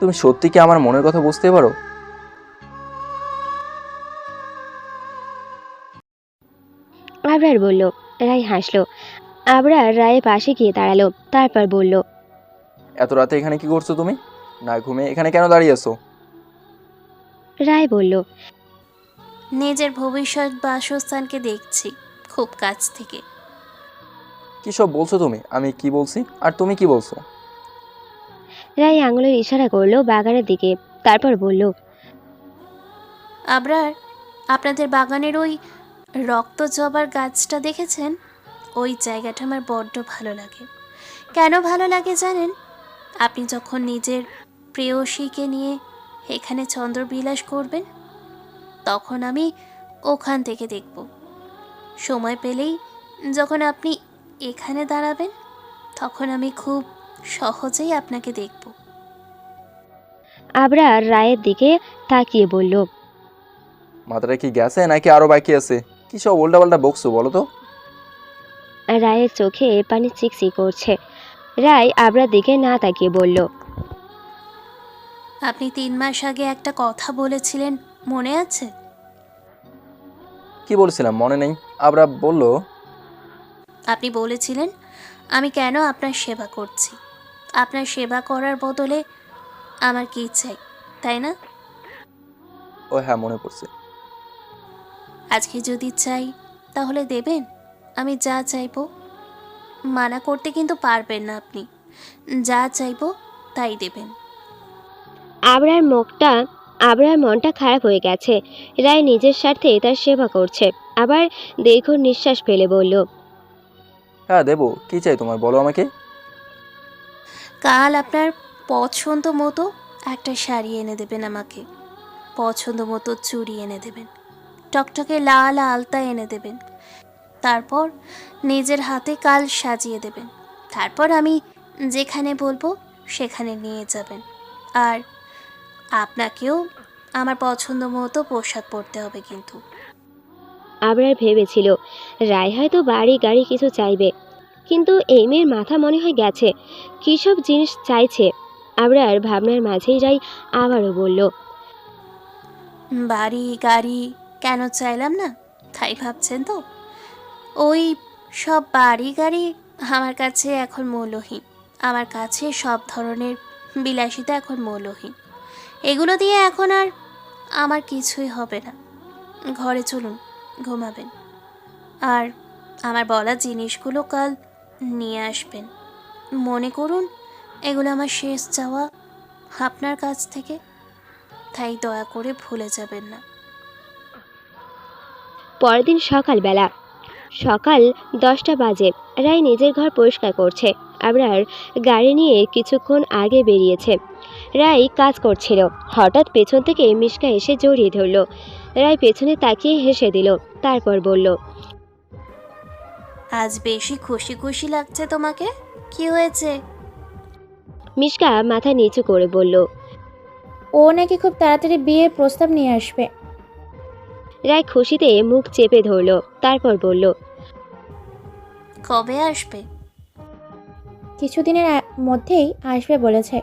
তুমি সত্যি কি আমার মনের কথা বুঝতে পারো? আবরার বলল রায় হাসলো। আবরার রায়ের পাশে গিয়ে দাঁড়াল তারপর বলল এত রাতে এখানে কি করছ তুমি? না ঘুমে এখানে কেন দাঁড়িয়ে আছো? রায় বলল নিজের ভবিষ্যৎ বাসস্থানকে দেখছি খুব কাছ থেকে। কি সব বলছো তুমি? আমি কি বলছি? আর তুমি কি বলছো? রায় আঙুলের ইশারা করল বাগানের দিকে, তারপর বলল, আবরার, আপনাদের বাগানের ওই রক্ত জবার গাছটা দেখেছেন? ওই জায়গাটা আমার বড্ড ভালো লাগে। কেন ভালো লাগে জানেন? আপনি যখন নিজের প্রেয়সীকে নিয়ে এখানে চন্দ্রবিলাস করবেন, তখন আমি ওখান থেকে দেখব। সময় পেলেই যখন আপনি এখানে দাঁড়াবেন, তখন আমি খুব সহজেই আপনাকে দেখব। আবরার রায়ের দিকে তাকিয়ে বলল মাথাটা কি গেছে নাকি আরও বাকি আছে? কি সব উল্টাপাল্টা বকছো বলো তো। রায়ের চোখে পানি চিকচিক করছে। রায় আবরার দিকে না তাকিয়ে বলল আপনি তিন মাস আগে একটা কথা বলেছিলেন মনে আছে? কি বলছিলাম মনে নেই। আবরা বলল আপনি বলেছিলেন আমি কেন আপনার সেবা করছি? আপনার সেবা করার বদলে আমার কি চাই তাই না? ও হ্যাঁ মনে পড়ছে। আজকে যদি চাই তাহলে দেবেন? আমি যা চাইব মানা করতে কিন্তু পারবেন না আপনি। যা চাইব তাই দেবেন। আবরার মুখটা আবরার মনটা খারাপ হয়ে গেছে। রায় নিজের স্বার্থে তার সেবা করছে। আবার দীর্ঘ নিঃশ্বাস ফেলে বলল হ্যাঁ দেবো। কি চাই তোমার? বলো আমাকে। কাল আপনার পছন্দ মতো একটা শাড়ি এনে দেবেন আমাকে। পছন্দ মতো চুড়ি এনে দেবেন। টকটকে লাল আলতা এনে দেবেন। তারপর নিজের হাতে কাল সাজিয়ে দেবেন। তারপর আমি যেখানে বলব সেখানে নিয়ে যাবেন। আর আপনাকেও আমার পছন্দ মতো পোশাক পরতে হবে কিন্তু। আবরার ভেবেছিল রায় হয়তো বাড়ি গাড়ি কিছু চাইবে। কিন্তু এই মেয়ের মাথা মনে হয় গেছে। কী সব জিনিস চাইছে? আবরার ভাবনার মাঝেই যাই আবারও বলল, বাড়ি, গাড়ি কেন চাইলাম না? তাই ভাবছেন তো? ওই সব বাড়ি, গাড়ি আমার কাছে এখন মৌলহীন। আমার কাছে সব ধরনের বিলাসিতা এখন মৌলহীন। এগুলো দিয়ে এখন আর আমার কিছুই হবে না। ঘরে চলুন, ঘুমাবেন। আর আমার বলা জিনিসগুলো কাল নিয়ে আসবেন। মনে করুন, এগুলো আমার শেষ চাওয়া আপনার কাছ থেকে। তাই দয়া করে ভুলে যাবেন না। পরের দিন সকালবেলা, সকাল দশটা বাজে, রায় নিজের ঘর পরিষ্কার করছে। আবরার গাড়ি নিয়ে কিছুক্ষণ আগে বেরিয়েছে। রায় কাজ করছিল। হঠাৎ পেছন থেকে মিশকা এসে জড়িয়ে ধরল। রায় পেছনে তাকিয়ে হেসে দিল, তারপর বলল আজ বেশি খুশি খুশি লাগছে তোমাকে? কি হয়েছে? মিশকা মাথা নিচু করে বলল ও নাকি খুব তাড়াতাড়ি বিয়ের প্রস্তাব নিয়ে আসবে। রায় খুশিতে মুখ চেপে ধরল তারপর বলল কবে আসবে? কিছুদিনের আ- মধ্যেই আসবে বলেছে।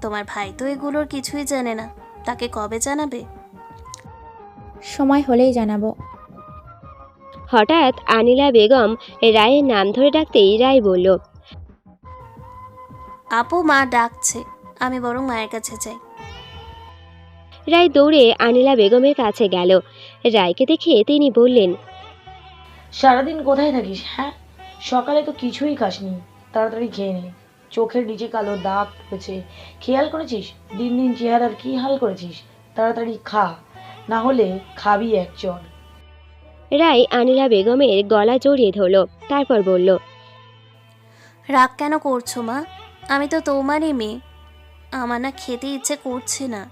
তোমার ভাই তো এগুলোর কিছুই জানে না তাকে কবে জানাবে? সময় হলেই জানাব। হঠাৎ আনিলা বেগম রায়ের নাম ধরে ডাকতেই রায় বলল আপু মা ডাকছে। আমি বরং মায়ের কাছে যাই। রায় দৌড়ে আনিলা বেগমের কাছে গেল। রায়কে দেখে তিনি বললেন সারাদিন কোথায় থাকিস হ্যাঁ? সকালে তো কিছুই খাসনি। তাড়াতাড়ি খেয়ে নে। চোখের নিচে কালো দাগ পড়েছে। খেয়াল করেছিস? দিন দিন চেহারার কি হাল করেছিস? তাড়াতাড়ি খা। না হলে খাবি এক রায় আনিলা বেগমের গলা জড়িয়ে ধরল তারপর বলল রাগ কেন করছ মা? আমি তো তোমারই মেয়ে। আমার না খেতে ইচ্ছে করছে না।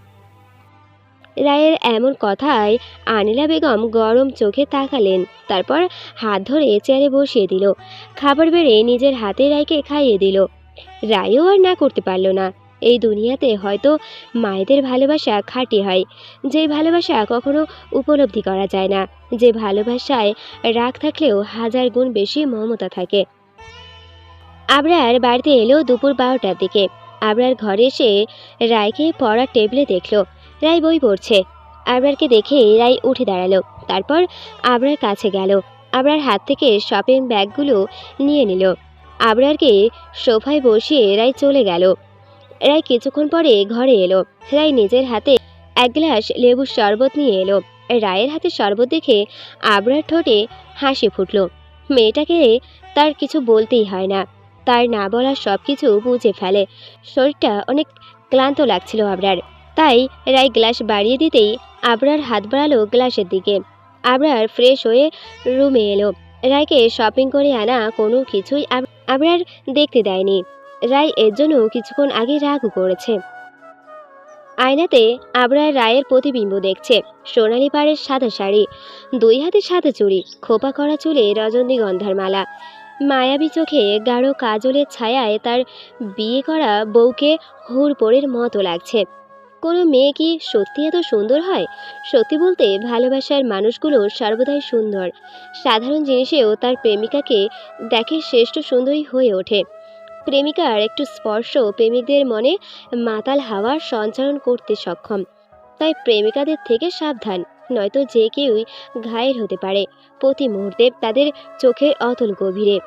রায়ের এমন কথায় আনিলা বেগম গরম চোখে তাকালেন তারপর হাত ধরে চেয়ারে বসিয়ে দিল। খাবার বেড়ে নিজের হাতে রায়কে খাইয়ে দিল। রায়ও আর না করতে পারল না। এই দুনিয়াতে হয়তো মায়েদের ভালোবাসা খাঁটি হয়, যে ভালোবাসা কখনো উপলব্ধি করা যায় না, যে ভালোবাসায় রাগ থাকলেও হাজার গুণ বেশি মমতা থাকে। আবরার বাড়িতে এলো দুপুর বারোটার দিকে। আবরার ঘরে এসে রায়কে পড়ার টেবিলে দেখল। রায় বই পড়ছে। আবরারকে দেখে রায় উঠে দাঁড়াল। তারপর আবরার কাছে গেল। আবরার হাত থেকে শপিং ব্যাগগুলো নিয়ে নিল। আবরারকে সোফায় বসিয়ে রায় চলে গেল। রায় কিছুক্ষণ পরে ঘরে এলো। রায় নিজের হাতে এক গ্লাস লেবুর শরবত নিয়ে এলো। রায়ের হাতে শরবত দেখে আবরার ঠোঁটে হাসি ফুটলো। মেয়েটাকে তার কিছু বলতেই হয় না। তার না বলা সব কিছু বুঝে ফেলে। শরীরটা অনেক ক্লান্ত লাগছিল আবরার। তাই রায় গ্লাস বাড়িয়ে দিতেই আবরার হাত বাড়ালো গ্লাসের দিকে। আবরার ফ্রেশ হয়ে রুমে এলো। রায়কে শপিং করে আনা কোনো কিছুই আব- আবরার দেখতে দেয়নি। রায় এর জন্য কিছুক্ষণ আগে রাগও করেছে। আয়নাতে আবরার রায়ের প্রতিবিম্ব দেখছে। সোনালি পাড়ের সাদা শাড়ি, দুই হাতে সাদা চুড়ি, খোপা করা চুলে রজনীগন্ধার মালা। মায়াবী চোখে গাঢ় কাজলের ছায়ায় তার বিয়ে করা বউকে হুড়পোড়ের মতো লাগছে। কোনো মেয়ে কি সত্যি এত সুন্দর হয়? সত্যি বলতে ভালোবাসার মানুষগুলো সর্বদাই সুন্দর। সাধারণ জিনিসেও তার প্রেমিকাকে দেখে শ্রেষ্ঠ সুন্দরী হয়ে ওঠে। প্রেমিকার একটু স্পর্শ প্রেমিকদের মনে মাতাল হাওয়ার সঞ্চারণ করতে সক্ষম। তাই প্রেমিকাদের থেকে সাবধান, নয়তো যে কেউই ঘায়েল হতে পারে। প্রতি মুহূর্তে তাদের চোখের অতল গভীরে।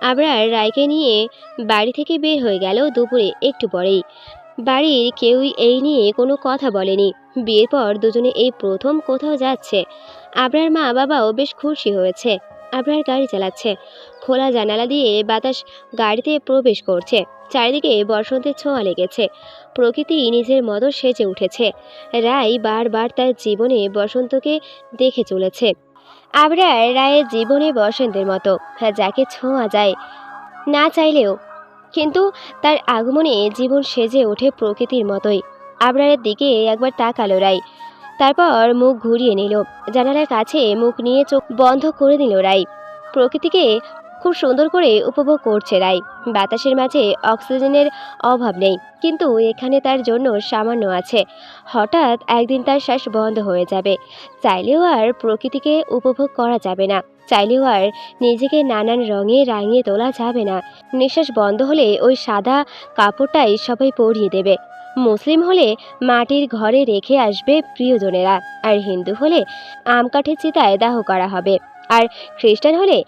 আবরার রায়কে নিয়ে বাড়ি থেকে বের হয়ে গেল দুপুরে একটু পরেই। বাড়ির কেউই এই নিয়ে কোনো কথা বলেনি। বিয়ের পর দুজনে এই প্রথম কোথাও যাচ্ছে। আবরার মা বাবাও বেশ খুশি হয়েছে। আবরার গাড়ি চালাচ্ছে। খোলা জানালা দিয়ে বাতাস গাড়িতে প্রবেশ করছে। চারিদিকে বসন্তের ছোঁয়া লেগেছে। প্রকৃতি নিজের মতো সেজে উঠেছে। রায় বারবার তার জীবনে বসন্তকে দেখে চলেছে। আবরার রায়ের জীবনে বসন্তের মতো, যাকে ছোঁয়া যায় না চাইলেও। কিন্তু তার আগমনে জীবন সেজে ওঠে প্রকৃতির মতোই। আবরারের দিকে একবার তাকালো রায় তারপর মুখ ঘুরিয়ে নিল। জানালার কাছে মুখ নিয়ে চোখ বন্ধ করে নিল রায় প্রকৃতিকে খুব সুন্দর করে উপভোগ করছে রায় বাতাসের মাঝে অক্সিজেনের অভাব নেই, কিন্তু এখানে তার জন্য সামান্য আছে। হঠাৎ একদিন তার শ্বাস বন্ধ হয়ে যাবে। চাইলেও আর প্রকৃতিকে উপভোগ করা যাবে না। চাইলেও আর নিজেকে নানান রঙে রাঙিয়ে তোলা যাবে না। নিঃশ্বাস বন্ধ হলে ওই সাদা কাপড়টাই সবাই পরিয়ে দেবে। মুসলিম হলে মাটির ঘরে রেখে আসবে প্রিয়জনেরা, আর হিন্দু হলে আম কাঠের চিতায় দাহ করা হবে। আর খ্রিস্টান হলে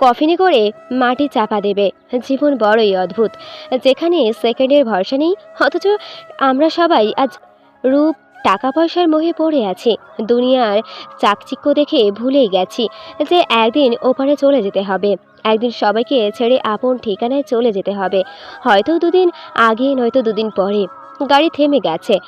কফিনে করে মাটি চাপা দেবে। জীবন বড়ই অদ্ভুত। যেখানে সেকেন্ডের ভরসা নেই, অথচ আমরা সবাই আজ রূপ টাকা পয়সার মোহে পড়ে আছি। দুনিয়ার চাকচিক্য দেখে ভুলেই গেছি যে একদিন ওপারে চলে যেতে হবে। একদিন সবাইকে ছেড়ে আপন ঠিকানায় চলে যেতে হবে। হয়তো দুদিন আগে, নয়তো দুদিন পরে। গাড়ি থেমে গেছে।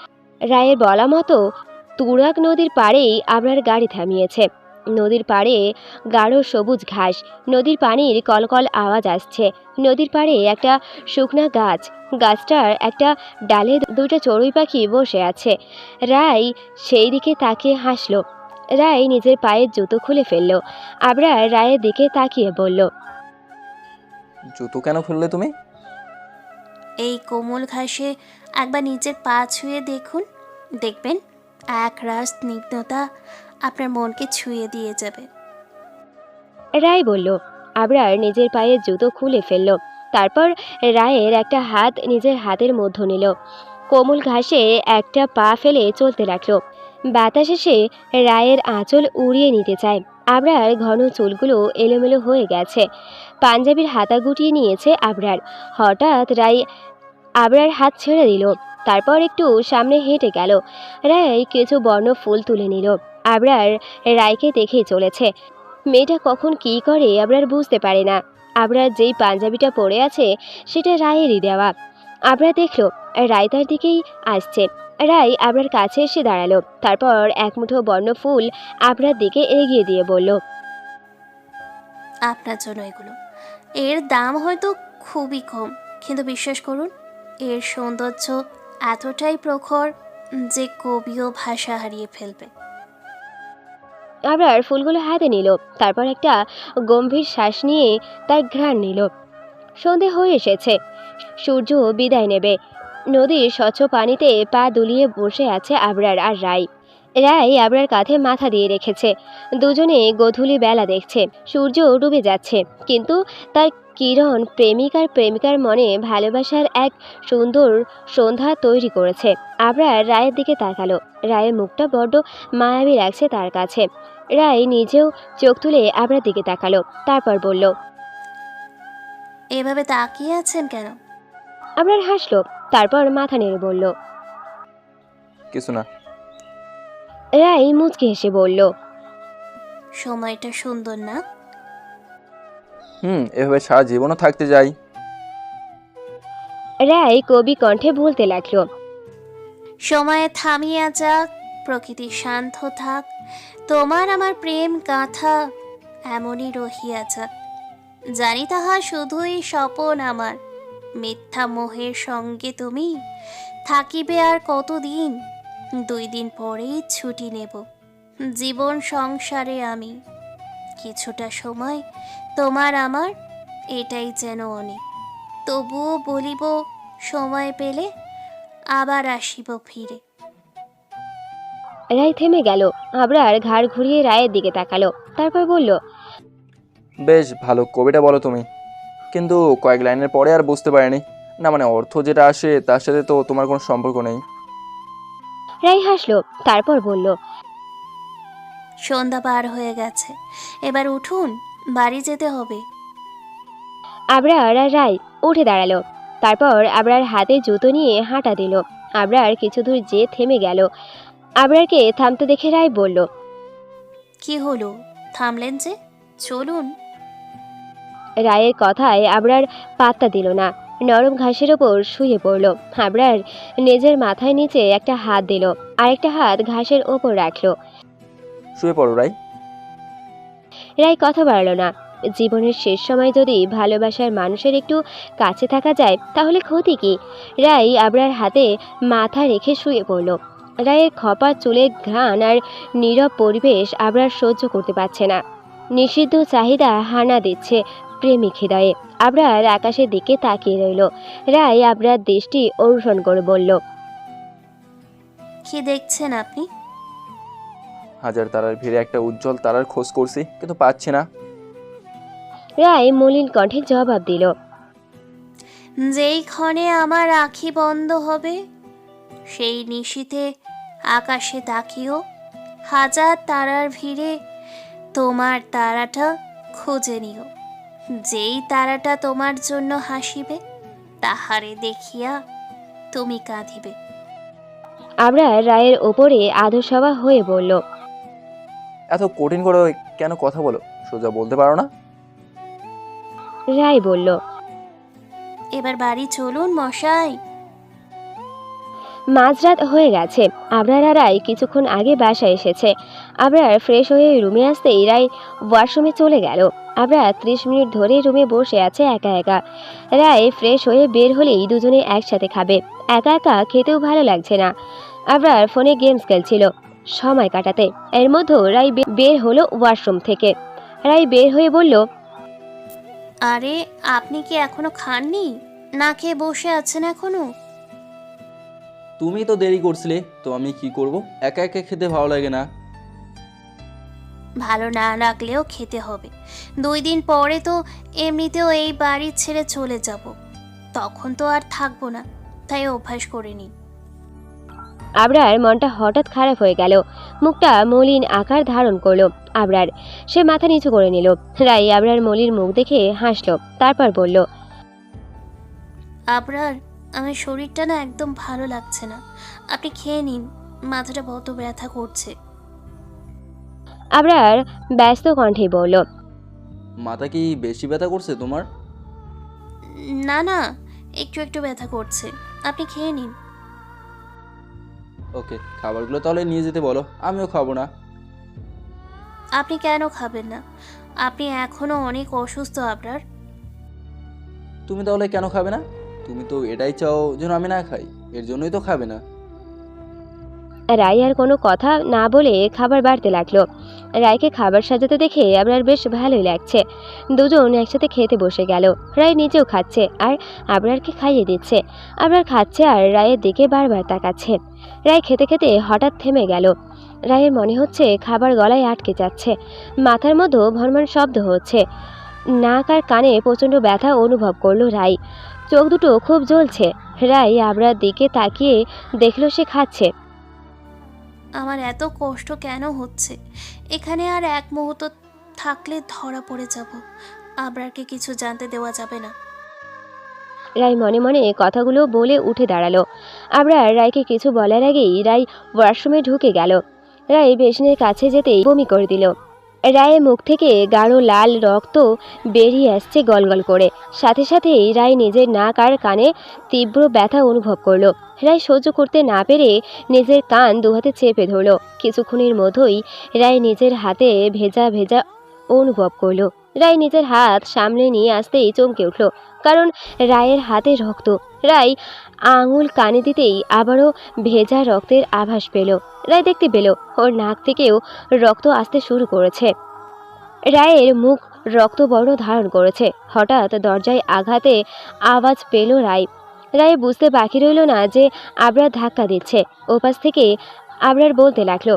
রায়ের বলা মতো তুরাগ নদীর পাড়েই আপনার গাড়ি থামিয়েছে। নদীর পাড়ে গাঢ় সবুজ ঘাস। নদীর পানির কলকল আওয়াজ আসছে। নদীর পাড়ে একটা শুকনা গাছ। গাছটার একটা ডালে দুইটা চড়ুই পাখি বসে আছে। রায় সেই দিকে তাকিয়ে হাসলো। রায় নিজের পায়ের জুতো খুলে ফেলল। আবরার রায়ের দিকে তাকিয়ে বলল জুতো কেন খুললে তুমি? এই কোমল ঘাসে একবার নিজের পা ছুঁয়ে দেখুন। দেখবেন এক রাস স্নিগ্ধতা আপনার মনকে ছুঁয়ে দিয়ে যাবে। রায় বলল, আবরার নিজের পায়ের জুতো খুলে ফেলল। তারপর রায়ের একটা হাত নিজের হাতের মধ্য নিল। কোমল ঘাসে একটা পা ফেলে চলতে লাগল। বাতাসে এসে রায়ের আঁচল উড়িয়ে নিতে চায়। আবরার ঘন চুলগুলো এলোমেলো হয়ে গেছে। পাঞ্জাবির হাতা গুটিয়ে নিয়েছে আবরার। হঠাৎ রায় আবরার হাত ছেড়ে দিল। তারপর একটু সামনে হেঁটে গেল। রায় কিছু বর্ণ ফুল তুলে নিল। আবরার রায়কে দেখেই চলেছে। মেয়েটা কখন কি করে আবরার বুঝতে পারে না। আবরার যেই পাঞ্জাবিটা পরে আছে, সেটা রায়েরই দেওয়া। আবরা দেখল, রায় তার দিকেই আসছে। রায় আবরার কাছে এসে দাঁড়াল। তারপর এক মুঠো বর্ণ ফুল আবরার দিকে এগিয়ে দিয়ে বলল, আপনার জন্য এগুলো। এর দাম হয়তো খুবই কম, কিন্তু বিশ্বাস করুন, এর সৌন্দর্য এতটাই প্রখর যে কবিও ভাষা হারিয়ে ফেলবে। আবরার ফুলগুলো হাতে নিল, তারপর একটা গম্ভীর শ্বাস নিয়ে তার ঘ্রাণ নিল। সন্ধে হয়ে এসেছে, সূর্য বিদায় নেবে। নদীর স্বচ্ছ পানিতে পা দুলিয়ে বসে আছে আবরার আর রায় রায় আবরার কাঁধে মাথা দিয়ে রেখেছে। দুজনে গধূলি বেলা দেখছে, সূর্য ডুবে যাচ্ছে, কিন্তু তার কিরণ প্রেমিক আর প্রেমিকার মনে ভালোবাসার এক সুন্দর সন্ধ্যা তৈরি করেছে। আবরার রায়ের দিকে তাকালো। রায়ের মুখটা বড্ড মায়াবী লাগছে তার কাছে। রায় নিজেও চোখ তুলে আবরার দিকে তাকালো তারপর বলল এভাবে তাকিয়ে আছেন কেন? আবরার হাসলো তারপর মাথা নেড়ে বলল কিছু না। রায় মুচকে হেসে বলল সময়টা সুন্দর না? হুম এভাবে সারা জীবনও থাকতে যাই। রায় কবি কণ্ঠে বলতে লাগল সময়ে থামিয়া যাক প্রকৃতি শান্ত থাক তোমার আমার প্রেম গাথা এমনই রহিয়া যাক। জানি তাহা শুধুই স্বপন আমার মিথ্যা মোহের সঙ্গে তুমি থাকিবে আর কতদিন? দুই দিন পরেই ছুটি নেব জীবন সংসারে আমি। কিছুটা সময় তোমার আমার এটাই যেন অনেক তবুও বলিব সময় পেলে আবার আসিব ফিরে। রায় থেমে গেল আবরার ঘাড় ঘুরিয়ে রায়ের দিকে তাকালো তারপর বলল বেশ ভালো কবিটা বলো তুমি। কিন্তু কয়েক লাইনের পরে আর বুঝতে পারিনি। না মানে অর্থ যেটা আসে তার সাথে তো তোমার কোনো সম্পর্ক নেই। রায় হাসলো তারপর বলল সন্ধ্যা পার হয়ে গেছে। এবার উঠুন বাড়ি যেতে হবে। আবরার আর রায় উঠে দাঁড়াল। তারপর আবরার হাতে জুতো নিয়ে হাঁটা দিল। আবরার কিছু দূর যে থেমে গেল। আবরারকে থামতে দেখে রায় বলল কি হলো? থামলেন যে? চলুন। রায়ের কথায় আবরার পাত্তা দিল না। নরম ঘাসের ওপর শুয়ে পড়ল। আবরার নিজের মাথায় নিচে একটা হাত দিল। আরেকটা হাত ঘাসের ওপর রাখল। শুয়ে পড়ো রাই। রায় কথা বাড়ল না। জীবনের শেষ সময় যদি ভালোবাসার মানুষের একটু কাছে থাকা যায় তাহলে ক্ষতি কি? রায় আবরার হাতে মাথা রেখে শুয়ে পড়ল। রায়ের খপা চুলের ঘ্রাণ আর নীরব পরিবেশ আবরার সহ্য করতে পারছে না। নিষিদ্ধ চাহিদা হানা দিচ্ছে প্রেমিক হৃদয়ে। আবরার আকাশের দিকে তাকিয়ে রইল। রায় আবরার দৃষ্টি অনুসরণ করে বলল কি দেখছেন আপনি? হাজার তারার ভিড়ে একটা উজ্জ্বল তারার খোঁজ করছি কিন্তু পাচ্ছি না। রায় মলিন কণ্ঠে জবাব দিল যেই ক্ষণে আমার আখি বন্ধ হবে সেই নিশীতে আকাশে তাকিও। হাজার তারার ভিড়ে তোমার তারাটা খুঁজে নিও। যেই তারাটা তোমার জন্য হাসিবে তাহারে দেখিয়া তুমি কাঁদিবে। আমরা রায়ের ওপরে আধসভা হয়ে বলল এত কঠিন করে কেন কথা বলো? সোজা বলতে পারো না? রায় বলল এবার বাড়ি চলুন মশাই। মাঝরাত হয়ে গেছে। আবরার আর রায় কিছুক্ষণ আগে বাসায় এসেছে। আবরার ফ্রেশ হয়ে রুমে আসতেই রায় ওয়াশরুমে চলে গেল। আবরার ত্রিশ মিনিট ধরে রুমে বসে আছে একা একা। রায় ফ্রেশ হয়ে বের হলেই দুজনে একসাথে খাবে। একা একা খেতেও ভালো লাগছে না। আবরার ফোনে গেমস খেলছিল। সময় কাটাতে। এর মধ্যেও রাই বের হলো ওয়াশরুম থেকে। রাই বের হয়ে বলল আরে আপনি কি এখনও খাননি? না খেয়ে বসে আছেন এখনও? তুমি তো দেরি করছিলে তো আমি কি করব? একা একা খেতে ভালো লাগে না। ভালো না লাগলেও খেতে হবে। দুই দিন পরে তো এমনিতেও এই বাড়ি ছেড়ে চলে যাব। তখন তো আর থাকব না তাই অভ্যাস করে নিন আবরার মনটা হঠাৎ খারাপ হয়ে গেল। মুখটা মলিন আকার ধারণ করল আবরার। সে মাথা নিচু করে নিল। রাই আবরার মলির মুখ দেখে হাসলো তারপর বলল আবরার আমার শরীরটা না একদম ভালো লাগছে না। আপনি খেয়ে নিন মাথাটা বত ব্যথা করছে। আবরার ব্যস্ত কণ্ঠে বলল মাথা কি বেশি ব্যথা করছে তোমার? না না একটু একটু ব্যথা করছে। আপনি খেয়ে নিন। ওকে খাবারগুলো তাহলে নিয়ে যেতে বলো। আমিও খাব না। আপনি কেন খাবেন না? আপনি এখনও অনেক অসুস্থ আপনার। তুমি তাহলে কেন খাবে না? তুমি তো এটাই চাও যেন আমি না খাই। এর জন্যই তো খাবে না। রাই আর কোনো কথা না বলে খাবার বাড়তে লাগল। রায়কে খাবার সাজাতে দেখে আবরার বেশ ভালোই লাগছে। দুজন একসাথে খেতে বসে গেল। রায় নিজেও খাচ্ছে আর আবরারকে খাইয়ে দিচ্ছে। আবরার খাচ্ছে আর রায়ের দিকে বারবার তাকাচ্ছে। রায় খেতে খেতে হঠাৎ থেমে গেল। রায়ের মনে হচ্ছে খাবার গলায় আটকে যাচ্ছে। মাথার মধ্যে ভরমান শব্দ হচ্ছে। নাক আর কানে প্রচণ্ড ব্যথা অনুভব করল রাই চোখ দুটো খুব জ্বলছে। রাই আবরার দিকে তাকিয়ে দেখল সে খাচ্ছে। আমার এত কষ্ট কেন হচ্ছে? এখানে আর এক মুহূর্ত থাকলে ধরা পড়ে যাব। আবরারকে কিছু জানতে দেওয়া যাবে না। রাই মনে মনে কথাগুলো বলে উঠে দাঁড়াল। আবরার রায়কে কিছু বলার আগেই রাই ওয়াশরুমে ঢুকে গেল। রায় বেসিনের কাছে যেতেই বমি করে দিল। রায়ের মুখ থেকে গাঢ় লাল রক্ত বেরিয়ে আসছে গলগল করে। সাথে সাথেই রায় নিজের নাক আর কানে তীব্র ব্যথা অনুভব করল। রায় সহ্য করতে না পেরে নিজের কান দুহাতে চেপে ধরলো। কিছুক্ষণের মধ্যেই রায় নিজের হাতে ভেজা ভেজা অনুভব করল। রায় নিজের হাত সামনে নিয়ে আসতেই চমকে উঠল, কারণ রায়ের হাতে রক্ত। রায় আঙুল কানে দিতেই আবারও ভেজা রক্তের আভাস পেল। রায় দেখতে পেল, ওর নাক থেকেও রক্ত আসতে শুরু করেছে। রায়ের মুখ রক্তবর্ণ ধারণ করেছে। হঠাৎ দরজায় আঘাতে আওয়াজ পেল রায়। রায় বুঝতে বাকি রইল না যে আবরার ধাক্কা দিচ্ছে। ওপাশ থেকে আবরার বলতে লাগল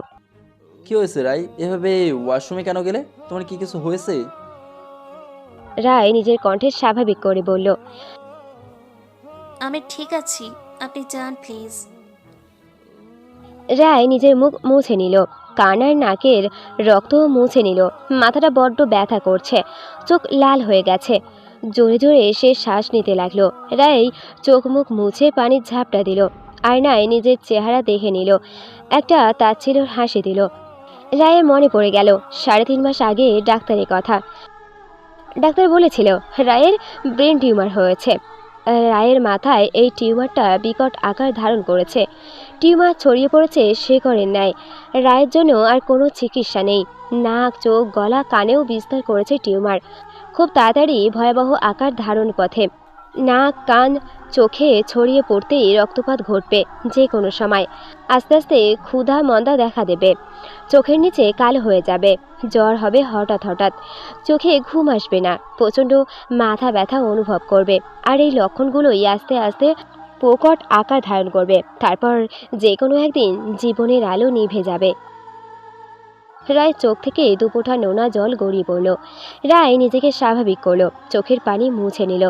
কি হয়েছে রাই এভাবে ওয়াশরুমে কেন গেলে? তোমার কি কিছু হয়েছে? রায় নিজের কণ্ঠে স্বাভাবিক করে বলল আমি ঠিক আছি আপনি যান প্লিজ। রায় নিজের মুখ মুছে নিল কানার নাকের রক্ত মুছে নিল মাথাটা বড্ড ব্যথা করছে চোখ লাল হয়ে গেছে। জোরে জোরে সে শ্বাস নিতে লাগল। রায় চোখ মুখ মুছে পানির ঝাপটা দিল। আয়নায় নিজের চেহারা দেখে নিল। একটা তাচ্ছিলর হাসি দিল। রায়ের মনে পড়ে গেল, সাড়ে তিন মাস আগে ডাক্তারের কথা। ডাক্তার বলেছিল, রায়ের ব্রেন টিউমার হয়েছে। রায়ের মাথায় এই টিউমারটা বিকট আকার ধারণ করেছে। টিউমার ছড়িয়ে পড়েছে শেকড়ের ন্যায়। রায়ের জন্য আর কোনো চিকিৎসা নেই। নাক, চোখ, গলা, কানেও বিস্তার করেছে টিউমার। খুব তাড়াতাড়ি ভয়াবহ আকার ধারণ পথে। নাক, কান, চোখে ছড়িয়ে পড়তেই রক্তপাত ঘটবে যে কোনো সময়। আস্তে আস্তে ক্ষুধা মন্দা দেখা দেবে। চোখের নিচে কালো হয়ে যাবে। জ্বর হবে হঠাৎ হঠাৎ। চোখে ঘুম আসবে না। প্রচণ্ড মাথা ব্যথা অনুভব করবে। আর এই লক্ষণগুলোই আস্তে আস্তে প্রকট আকার ধারণ করবে। তারপর যে কোনো একদিন জীবনের আলো নিভে যাবে। রায় চোখ থেকে দুপোঠা নোনা জল গড়িয়ে পড়ল। রায় নিজেকে স্বাভাবিক করল, চোখের পানি মুছে নিল।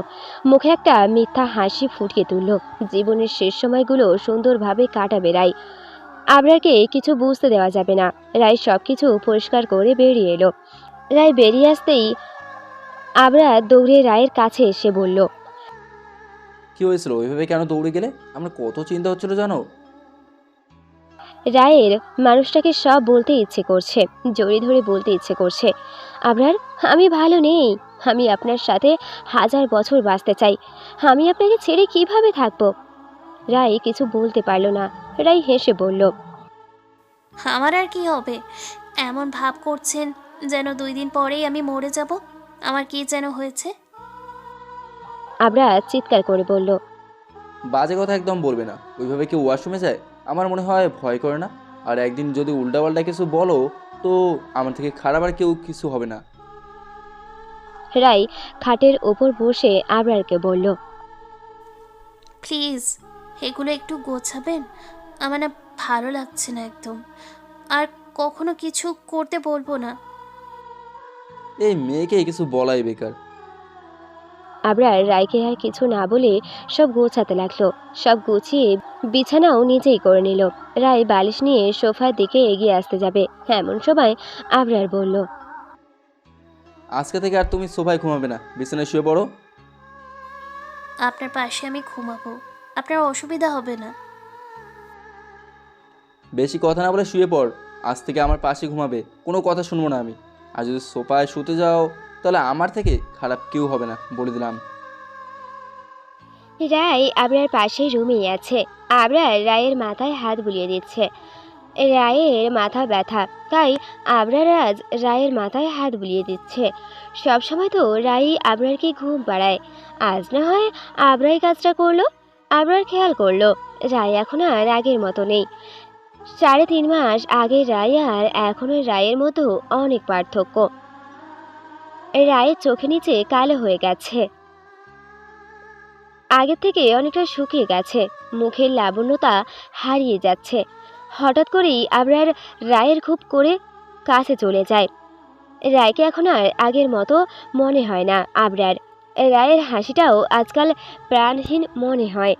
মুখে একটা মিথ্যা হাসি ফুটিয়ে তুলল। জীবনের শেষ সময়গুলো সুন্দরভাবে কাটাবে রায়। আবরারকে কিছু বুঝতে দেওয়া যাবে না। রায় সব কিছু পরিষ্কার করে বেরিয়ে এলো। রায় বেরিয়ে আসতেই আবরার দৌড়ে রায়ের কাছে এসে বলল, কি হয়েছিল? ওইভাবে কেন দৌড়ে গেলে? আমার কত চিন্তা হচ্ছিল জানো? রায়ের মানুষটাকে সব বলতে ইচ্ছে করছে জড়িয়ে ধরে বলতে ইচ্ছে করছে আপনার আমি ভালো নেই আমি আপনার সাথে হাজার বছর বাঁচতে চাই আমি আপনাকে ছেড়ে কীভাবে থাকব? রায় কিছু বলতে পারল না রায় হেসে বলল আমার আর কি হবে? এমন ভাব করছেন যেন দুই দিন পরেই আমি মরে যাব? আমার কি যেন হয়েছে? আমরা চিৎকার করে বলল বাজে কথা একদম বলবে না ওইভাবে কেউ ওয়াশরুমে যায়? আমার মনে হয় ভয় করে না। আর একদিন যদি উল্টাপাল্টা কিছু বলো তো আমার থেকে খারাপ আর কেউ কিছু হবে না। রাই খাটের ওপর বসে আবরারকে বলল প্লিজ এগুলো একটু গোছাবেন? আমার না ভালো লাগছে না একদম। আর কখনো কিছু করতে বলব না। এই মেয়েকে কিছু বলাই বেকার। আবরার রায়কে আর কিছু না বলে সব গোছাতে লাগল। সব গুছিয়ে বিছানাও নিজেই করে নিল। রায় বালিশ নিয়ে সোফার দিকে এগিয়ে আসতে যাবে এমন সময় আবরার বলল আজকে থেকে আর তুমি সোফায় ঘুমাবে না বিছানায় শুয়ে পড়ো। আপনার পাশে আমি ঘুমাবো আপনার অসুবিধা হবে না। বেশি কথা না বলে শুয়ে পড় আজ থেকে আমার পাশে ঘুমাবে কোনো কথা শুনব না আমি। আর যদি সোফায় শুতে যাও তাহলে আমার থেকে খারাপ কেউ হবে না, বলে দিলাম। রায় আবরার পাশেই রুমেই আছে। আবরার রায়ের মাথায় হাত বুলিয়ে দিচ্ছে। রায়ের মাথা ব্যথা, তাই আবরার আজ রায়ের মাথায় হাত বুলিয়ে দিচ্ছে। সবসময় তো রায়ই আবরারকে ঘুম পাড়ায়। আজ না হয় আবরাই কাজটা করল, আবরার খেয়াল করল। রায় এখন আর আগের মতো নেই। সাড়ে তিন মাস আগে রায় আর এখনের রায়ের মতো অনেক পার্থক্য। রায়ের চোখে নিচে কালো হয়ে গেছে। আগের থেকে অনেকটা শুকিয়ে গেছে। মুখের লাবণ্যতা হারিয়ে যাচ্ছে। হঠাৎ করেই আবরার রায়ের খুব করে কাছে চলে যায়। রায়কে এখন আর আগের মতো মনে হয় না আবরার। রায়ের হাসিটাও আজকাল প্রাণহীন মনে হয়।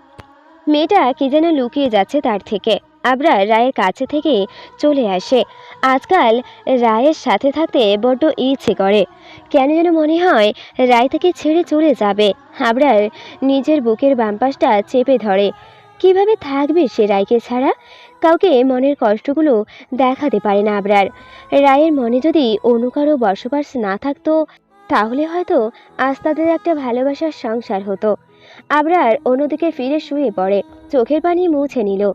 মেয়েটা কি যেন লুকিয়ে যাচ্ছে তার থেকে। আবরার রায়ের কাছে থেকে চলে আসে। আজকাল রায়ের সাথে থাকতে বড্ড ইচ্ছে করে। কেন যেন মনে হয় রায় থেকে ছেড়ে চলে যাবে। আবরার নিজের বুকের বাম পাশটা চেপে ধরে। কীভাবে থাকবে সে রায়কে ছাড়া? কাউকে মনের কষ্টগুলো দেখাতে পারে না আবরার। রায়ের মনে যদি অন্য কারও বসবাস না থাকতো, তাহলে হয়তো আজ তাদের একটা ভালোবাসার সংসার হতো। আবরার অন্যদিকে ফিরে শুয়ে পড়ে। চোখের পানি মুছে নিল।